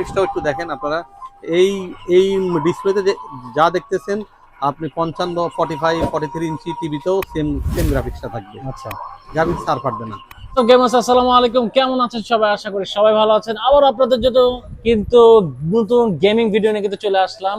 গ্রাফিক্সটাও একটু দেখেন আপনারা। এই এই ডিসপ্লেতে যা দেখতেছেন আপনি পঞ্চান্ন forty five forty three inch টিভিতেও সেম সেম গ্রাফিক্সটা থাকবে। আচ্ছা। গ্রাফিক্স আর পারবে না। তো গেমার্স আসসালামু আলাইকুম। কেমন আছেন সবাই? আশা করি সবাই ভালো আছেন। আবার আপনাদের জন্য কিন্তু নতুন গেমিং ভিডিও নিয়ে কিন্তু চলে আসলাম।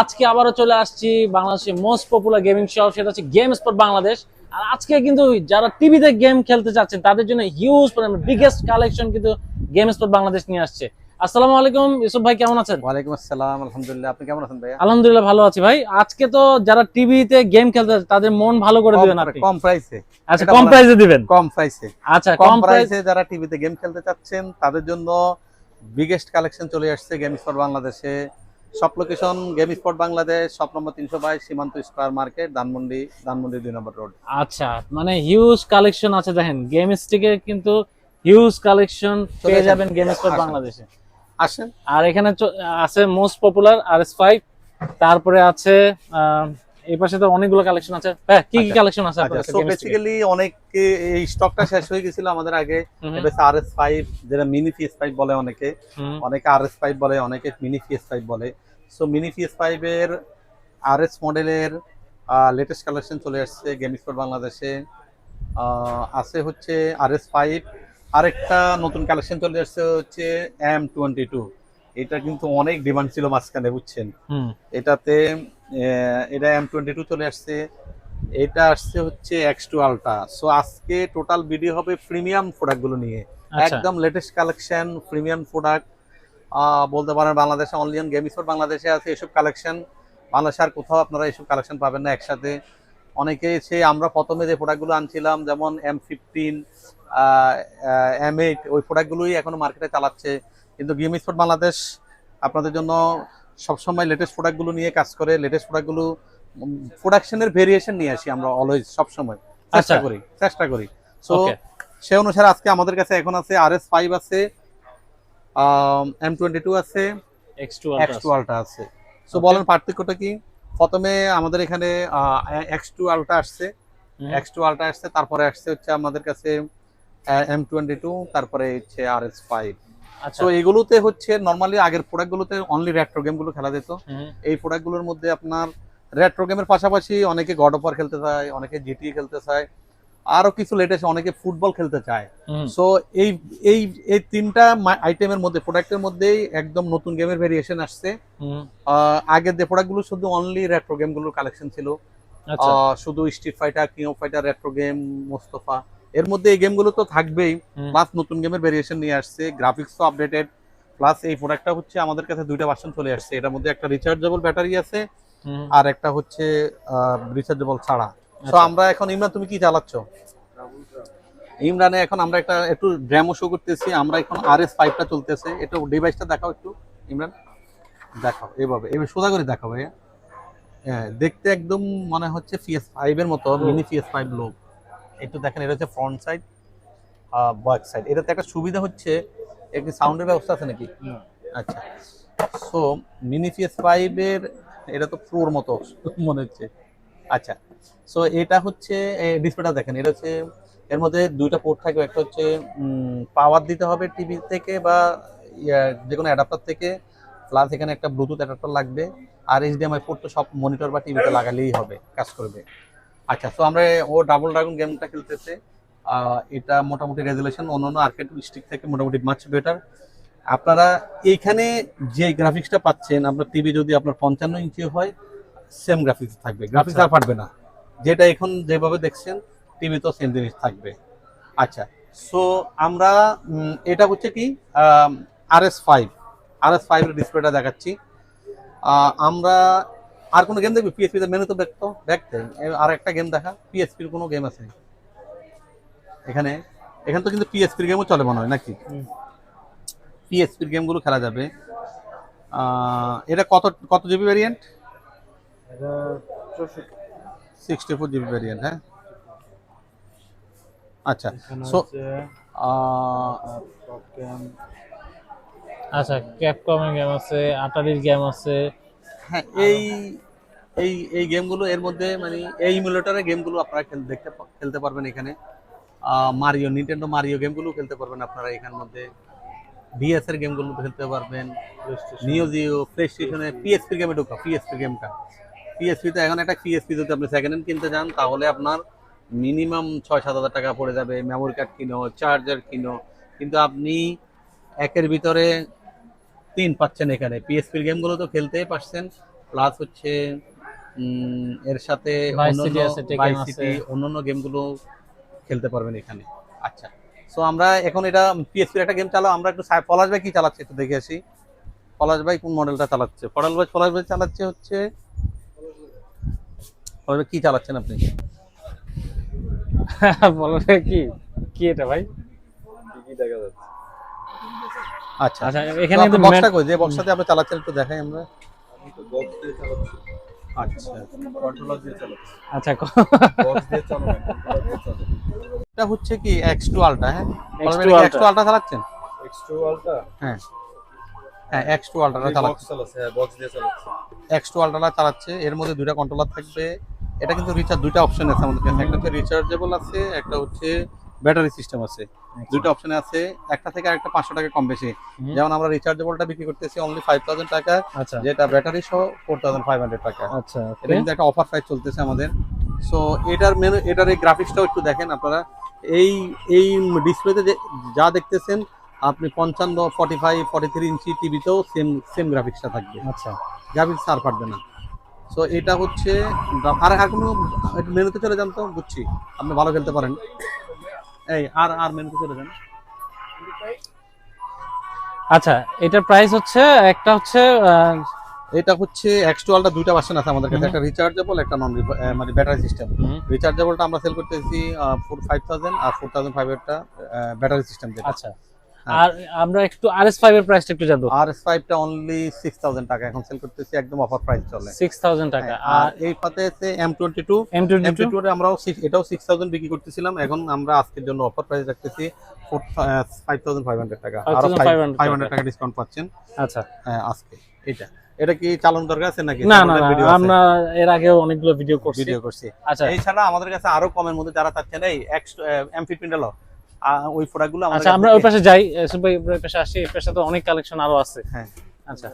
আজকে আবারও চলে আসছি বাংলাদেশের মোস্ট পপুলার গেমিং শপ সেটা হচ্ছে গেম স্পট বাংলাদেশ আর আজকে কিন্তু যারা টিভিতে গেম খেলতে চাচ্ছেন তাদের জন্য হিউজ বিগেস্ট কালেকশন কিন্তু গেম স্পট বাংলাদেশ নিয়ে আসছে। আসসালামু আলাইকুম ইউসুফ ভাই কেমন আছেন? ওয়ালাইকুম আসসালাম আলহামদুলিল্লাহ। আপনি কেমন আছেন ভাইয়া? আলহামদুলিল্লাহ ভালো আছি ভাই। আজকে তো যারা টিভিতে গেম খেলতে তাদের মন ভালো করে দিবেন আপনি। কম প্রাইসে। আচ্ছা কম প্রাইসে দিবেন? কম প্রাইসে। আচ্ছা কম প্রাইসে যারা টিভিতে গেম খেলতে চাচ্ছেন তাদের জন্য বিগেস্ট কালেকশন চলে আসছে গেম স্পট বাংলাদেশে সব লোকেশন গেম স্পট বাংলাদেশ সব নম্বর তিনশো বাইশ সীমান্ত স্কোয়ার মার্কেট ধানমন্ডি ধানমন্ডি দুই নম্বর রোড আচ্ছা মানে হিউজ কালেকশন আছে দেখেন। গেম স্টিকের কিন্তু হিউজ কালেকশন পেয়ে যাবেন গেম স্পট বাংলাদেশে আসেন আর এখানে আছে most popular R S five তারপরে আছে এই পাশে তো অনেকগুলো কালেকশন আছে। হ্যাঁ কি কি আচ্ছা। কালেকশন আছে আচ্ছা আপনার সো এর? বেসিক্যালি অনেক এই স্টকটা শেষ হয়ে গেছিল আমাদের আগে। এস ফাইভ যেটা মিনি পিএস ফাইভ বলে অনেকে। অনেকে আর এস ফাইভ বলে অনেকে মিনি পিএস ফাইভ বলে। সো মিনি পিএস ফাইভের আর এস মডেলের লেটেস্ট কালেকশন চলে আসছে গেম স্পোর্ট বাংলাদেশে আহ, আছে হচ্ছে আর এস ফাইভ আরেকটা নতুন কালেকশন চলে আসছে হচ্ছে এম টোয়েন্টি টু এটা কিন্তু অনেক ডিমান্ড ছিল মাঝখানে বুঝছেন? এটাতে এটা এম টোয়েন্টি টু চলে আসছে। এটা আসছে হচ্ছে এক্স টু আলট্রা সো আজকে টোটাল ভিডিও হবে প্রিমিয়াম প্রোডাক্টগুলো নিয়ে। আচ্ছা। একদম লেটেস্ট কালেকশন প্রিমিয়াম প্রোডাক্ট বলতে পারেন বাংলাদেশে অনলি অন গেম বাংলাদেশে আছে এসব কালেকশন বাংলাদেশে আর কোথাও আপনারা এসব কালেকশন পাবেন না একসাথে। অনেকে সে আমরা প্রথমে যে প্রোডাক্টগুলো আনছিলাম যেমন এম ফিফটিন এম এইট ওই প্রোডাক্টগুলোই এখনও মার্কেটে চালাচ্ছে। কিন্তু গেম স্পোর্ট বাংলাদেশ আপনাদের জন্য সবসময় লেটেস্ট প্রোডাক্টগুলো নিয়ে কাজ করে। লেটেস্ট প্রোডাক্টগুলো প্রোডাকশনের ভেরিয়েশন নিয়ে আসি আমরা অলওয়েজ সবসময়। চেষ্টা আচ্ছা। করি চেষ্টা করি। সো সে অনুসারে আজকে আমাদের কাছে এখন আছে আর এস ফাইভ আছে এম টোয়েন্টি টু আছে X two X two ultra আছে। সো বলেন পার্থক্যটা কি? প্রথমে আমাদের এখানে এক্স টু আলট্রা আসছে। এক্স টু আলট্রা আসছে তারপরে আসছে হচ্ছে আমাদের কাছে এম টোয়েন্টি টু তারপরে হচ্ছে আর এস ফাইভ আচ্ছা। তো এগুলোতে হচ্ছে নর্মালি আগের প্রোডাক্টগুলোতে অনলি রেট্রো গেমগুলো খেলা যেত। এই প্রোডাক্টগুলোর মধ্যে আপনার রেট্রো গেমের পাশাপাশি অনেকে গড অফ খেলতে চায় অনেকে জিটি খেলতে চায়। আরও কিছু লেটেস্ট অনেকে ফুটবল খেলতে চায়। সো এই এই এই তিনটা আইটেমের মধ্যে প্রোডাক্টের মধ্যেই একদম নতুন গেমের ভেরিয়েশন আসছে। আগের যে প্রোডাক্টগুলো শুধু অনলি রেট্রো গেমগুলোর কালেকশন ছিল। আচ্ছা। শুধু Street Fighter King of Fighters retro game Mostafa এর মধ্যে এই গেমগুলো তো থাকবেই। প্লাস নতুন গেমের ভেরিয়েশন নিয়ে আসছে গ্রাফিক্সও আপডেটেড প্লাস এই প্রোডাক্টটা হচ্ছে আমাদের কাছে দুইটা ভার্সন চলে আসছে। এটার মধ্যে একটা রিচার্জেবল ব্যাটারি আছে আর একটা হচ্ছে রিচার্জেবল ছাড়া। তো আচ্ছা। আমরা এখন ইমরান তুমি কি চালাচ্ছ? ইমরানে এখন আমরা একটা একটু ড্যামো শো করতেছি। আমরা এখন আর এস ফাইভটা চলতেছে। একটু ডিভাইসটা দেখাও একটু ইমরান। দেখাও এভাবে। এভাবে সোজা করে দেখাও ভাইয়া। হ্যাঁ দেখতে একদম মনে হচ্ছে পিএস ফাইভ এর মতো মিনি পিএস ফাইভ লোক একটু দেখেন এটা হচ্ছে ফ্রন্ট সাইড ব্যাক সাইড এটাতে একটা সুবিধা হচ্ছে একটি সাউন্ডের ব্যবস্থা আছে নাকি। আচ্ছা। সো মিনি পিএস ফাইভের এটা তো প্রোর মতো মনে হচ্ছে। আচ্ছা সো এটা হচ্ছে ডিসপ্লেটা দেখেন এটা হচ্ছে এর মধ্যে দুইটা পোর্ট থাকবে একটা হচ্ছে পাওয়ার দিতে হবে টিভি থেকে বা যে কোনো অ্যাডাপ্টার থেকে প্লাস এখানে একটা ব্লুটুথ অ্যাডাপ্টার লাগবে আর এইচডিএমআই পোর্ট তো সব মনিটর বা টিভিতে লাগালেই হবে কাজ করবে। আচ্ছা তো আমরা ও ডাবল ড্রাগন গেমটা খেলতেছে এটা মোটামুটি রেজুলেশন অন্যান্য আর্কেড স্টিক থেকে মোটামুটি মাছ বেটার আপনারা এইখানে যে গ্রাফিক্সটা পাচ্ছেন আপনার টিভি যদি আপনার পঞ্চান্ন ইঞ্চি হয় সেম গ্রাফিক্স থাকবে গ্রাফিক্স আর পারবে না। যেটা এখন যেভাবে দেখছেন টিভি তো সেম জিনিস থাকবে। আচ্ছা সো আমরা এটা হচ্ছে কি R S five R S ফাইভের ডিসপ্লেটা দেখাচ্ছি। আমরা আর কোনো গেম দেখবি? পিএসপি তে মেনু তো দেখতো দেখতে আর একটা গেম দেখা পিএসপির কোনো গেম আছে? এখানে এখানে তো কিন্তু পিএসপির গেমও চলে মনে হয় নাকি। পিএসপির গেমগুলো খেলা যাবে। এটা কত কত GB variant sixty four GB variant হ্যাঁ? আচ্ছা সো আচ্ছা ক্যাপকমের গেম আছে আটারির গেম আছে। হ্যাঁ এই এই এই গেমগুলো এর মধ্যে মানে এই ইমুলেটরের গেমগুলো আপনারা খেল- দেখতে খেলতে পারবেন এখানে। মারিও নিনটেন্ডো মারিও গেমগুলো খেলতে পারবেন আপনারা এখানের মধ্যে। ডিএস এর গেমগুলো খেলতে পারবেন। নিও জিও প্লে স্টেশনে পিএসপি গেমে ঢোকা পিএসপি গেমটা পিএসপি তো এখন একটা পিএসপি যদি আপনি সেকেন্ড হ্যান্ড কিনতে যান তাহলে আপনার মিনিমাম ছয় সাত হাজার টাকা পড়ে যাবে। মেমোরি কার্ড কিনো চার্জার কিনো। কিন্তু আপনি একের ভিতরে তিন পাচ্ছেন এখানে। পিএসপির গেমগুলো তো খেলতেই পারছেন। প্লাস হচ্ছে এর সাথে অন্যান্য গেমগুলো খেলতে পারবেন এখানে। আচ্ছা। সো আমরা এখন এটা পিএসপির একটা গেম চালাও। আমরা একটু পলাশ ভাই কি চালাচ্ছে একটু দেখে আসি। পলাশ ভাই কোন মডেলটা চালাচ্ছে? পলাশ ভাই পলাশ ভাই চালাচ্ছে হচ্ছে কি চালাচ্ছেন আপনি? বলো কি? কি এটা ভাই? আচ্ছা। আচ্ছা এখানে বক্সটা কই? যে বক্সটাতে আপনি চালাচ্ছেন একটু দেখাই আমরা। আচ্ছা। আচ্ছা ক- এটা হচ্ছে কি এক্স টু আলট্রা হ্যাঁ? X2 x Ultra। Two ultra চালাচ্ছেন? হ্যাঁ। হ্যাঁ এক্স টু আলট্রা চালাচ্ছে এক্স টু আলট্রা চালাচ্ছে। এর মধ্যে দুইটা কন্ট্রোলার থাকবে। এটা কিন্তু রিচার্জ দুইটা অপশন আছে আমাদের কাছে। একটা হচ্ছে রিচার্জেবল আছে একটা হচ্ছে ব্যাটারি সিস্টেম আছে। দুইটা অপশনে আছে। একটা থেকে আরেকটা পাঁচশো টাকা কম বেশি। যেমন আমরা রিচার্জেবলটা বিক্রি করতেছি অনলি ফাইভ থাউজেন্ড টাকা আচ্ছা। যেটা ব্যাটারি সহ ফোর থাউজেন্ড ফাইভ হান্ড্রেড টাকা। আচ্ছা এটা কিন্তু একটা অফার প্রাইস চলতেছে আমাদের। সো এটার মেনু এটার এই গ্রাফিক্সটাও একটু দেখেন আপনারা। এই এই ডিসপ্লেতে যে যা দেখতেছেন আপনি পঞ্চান্ন forty five forty three inch টিভিতেও সেম সেম গ্রাফিক্সটা থাকবে। আচ্ছা। গ্রাফিক্স আর পারবে না। সো এটা হচ্ছে আর আর কোনো মেনুতে চলে যান তো বুঝছি। আপনি ভালো খেলতে পারেন। এই আর আর মেনুতে চলে যান। আচ্ছা এটার প্রাইস হচ্ছে একটা হচ্ছে এটা হচ্ছে এক্স টুয়েলটা দুইটা ভার্সন আছে আমাদের কাছে। একটা রিচার্জেবল একটা নন মানে ব্যাটারি সিস্টেম রিচার্জেবলটা আমরা সেল করতেছি ফোর ফাইভ থাউজেন্ড আর four thousand five battery system আচ্ছা। আর আমরা একটু এর প্রাইসটা একটু জানব। অনলি সিক্স থাউজেন্ড টাকা। এখন সেল করতেছি একদম অফার প্রাইস চলে। সিক্স থাউজেন্ড টাকা। হ্যাঁ, আর এই পাতে আছে M twenty two M M twenty two আমরাও এটাও সিক্স থাউজেন্ড বিক্রি করতেছিলাম। এখন আমরা আজকের জন্য অফার প্রাইস রাখতেছি ফাইভ থাউজেন্ড ফাইভ হান্ড্রেড টাকা। আরও 5,500 ফাইভ হান্ড্রেড টাকা। ডিসকাউন্ট পাচ্ছেন। আচ্ছা। হ্যাঁ, আজকে। এটা। এটা কি চালানো দরকার আছে নাকি? না না আমরা এর আগেও অনেকগুলো ভিডিও করছি। ভিডিও করছি। আচ্ছা। এছাড়া আমাদের কাছে আরও কমের মধ্যে যারা চাচ্ছেন এই এম ওই প্রোডাক্টগুলো আমাদের আচ্ছা আমরা ওই পাশে যাই ভাই ওই পাশে আসি এই পাশে তো অনেক কালেকশন আরও আছে। হ্যাঁ। আচ্ছা।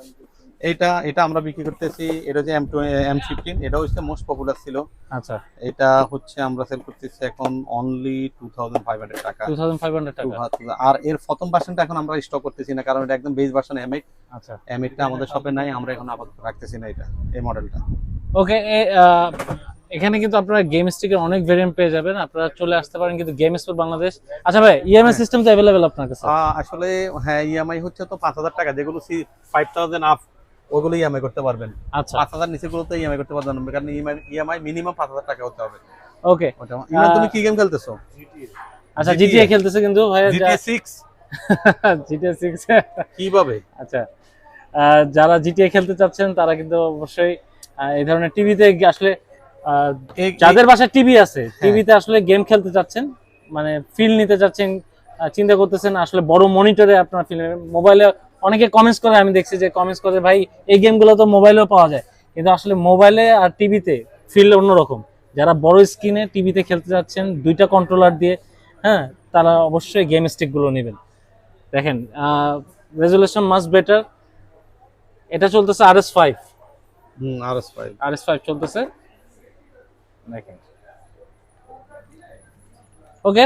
এটা এটা আমরা বিক্রি করতেছি এটা হচ্ছে এম এম ফিফটিন এটা হচ্ছে মোস্ট পপুলার ছিল। আচ্ছা। এটা হচ্ছে আমরা সেল করতেছি এখন only two thousand five hundred টাকা। টু থাউজেন্ড ফাইভ হান্ড্রেড টাকা। আর এর প্রথম ভার্সনটা এখন আমরা স্টক করতেছি না কারণ এটা একদম বেস ভার্সন এম এইট আচ্ছা। এম এইটটা আমাদের শপে নাই আমরা এখন আপাতত রাখতেছি না এটা এই মডেলটা ওকে এখানে কিন্তু আপনারা গেম স্টিকের অনেক ভেরিয়েন্ট পেয়ে যাবেন। আপনারা চলে আসতে পারেন কিন্তু গেম স্পোর্ট বাংলাদেশ। আচ্ছা ভাই ইএমআই সিস্টেম তো অ্যাভেলেবেল আপনার কাছে? আসলে হ্যাঁ ইএমআই হচ্ছে তো পাঁচ হাজার টাকা যেগুলো সি ফাইভ থাউজেন্ড আপ ওগুলো ইএমআই করতে পারবেন। আচ্ছা। পাঁচ হাজার নিচে গুলো তো ইএমআই করতে পারবেন না কারণ ইএমআই ইএমআই মিনিমাম পাঁচ হাজার টাকা হতে হবে। ওকে ইমান তুমি কি গেম খেলতেছো? আচ্ছা জিটিএ খেলতেছো কিন্তু ভাই জিটিএ সিক্স জিটিএ সিক্স কীভাবে? আচ্ছা। যারা জিটিএ খেলতে চাচ্ছেন তারা কিন্তু অবশ্যই এই ধরনের টিভিতে আসলে যাদের বাসায় টিভি আছে হ্যাঁ। টিভিতে আসলে গেম খেলতে চাচ্ছেন মানে ফিল নিতে চাচ্ছেন চিন্তা করতেছেন আসলে বড় মনিটরে আপনার ফিল মোবাইলে অনেকে কমেন্টস করে আমি দেখছি যে কমেন্টস করে ভাই এই গেমগুলো তো মোবাইলেও পাওয়া যায়। কিন্তু আসলে মোবাইলে আর টিভিতে ফিল অন্যরকম। যারা বড় স্ক্রিনে টিভিতে খেলতে যাচ্ছেন দুইটা কন্ট্রোলার দিয়ে হ্যাঁ তারা অবশ্যই গেম স্টিকগুলো নেবেন। দেখেন রেজুলেশন মাস্ট বেটার এটা চলতেছে R S five hmm RS five R S five চলতেছে। দেখেন। ওকে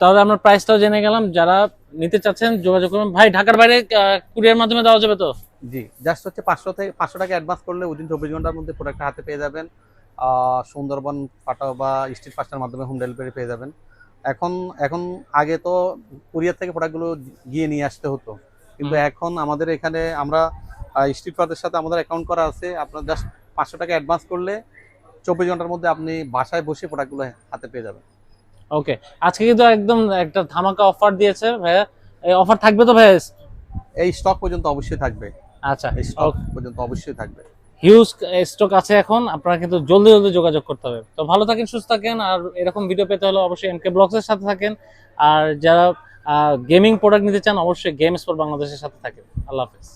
তাহলে আমরা প্রাইসটাও জেনে গেলাম। যারা নিতে চাচ্ছেন যোগাযোগ করুন। ভাই ঢাকার বাইরে কুরিয়ার মাধ্যমে দেওয়া যাবে তো? জি জাস্ট হচ্ছে পাঁচশো থেকে পাঁচশো টাকা অ্যাডভান্স করলে উইদিন চব্বিশ ঘণ্টার মধ্যে প্রোডাক্টটা হাতে পেয়ে যাবেন। সুন্দরবন ফাটাও বা স্ট্রিট ফাস্টার মাধ্যমে হোম ডেলিভারি পেয়ে যাবেন। এখন এখন আগে তো কুরিয়ার থেকে প্রোডাক্টগুলো গিয়ে নিয়ে আসতে হতো। কিন্তু এখন আমাদের এখানে আমরা স্ট্রিট ফাস্টের সাথে আমাদের অ্যাকাউন্ট করা আছে। আপনার জাস্ট পাঁচশো টাকা অ্যাডভান্স করলে চব্বিশ ঘণ্টার মধ্যে আপনি বাসায় বসে প্রোডাক্টগুলো হাতে পেয়ে যাবেন। ওকে আজকে কিন্তু একদম একটা ধামাকা অফার দিয়েছে ভাইয়া। এই অফার থাকবে তো ভাইয়া? এই স্টক পর্যন্ত অবশ্যই থাকবে। আচ্ছা এই স্টক পর্যন্ত অবশ্যই থাকবে। হিউজ স্টক আছে এখন আপনারা কিন্তু জলদি জলদি যোগাযোগ করতে হবে। তো ভালো থাকেন সুস্থ থাকেন আর এরকম ভিডিও পেতে হলে অবশ্যই এমকে ব্লগসের সাথে থাকেন। আর যারা গেমিং প্রোডাক্ট নিতে চান অবশ্যই গেম স্পোর্ট বাংলাদেশের সাথে থাকেন। আল্লাহ হাফেজ।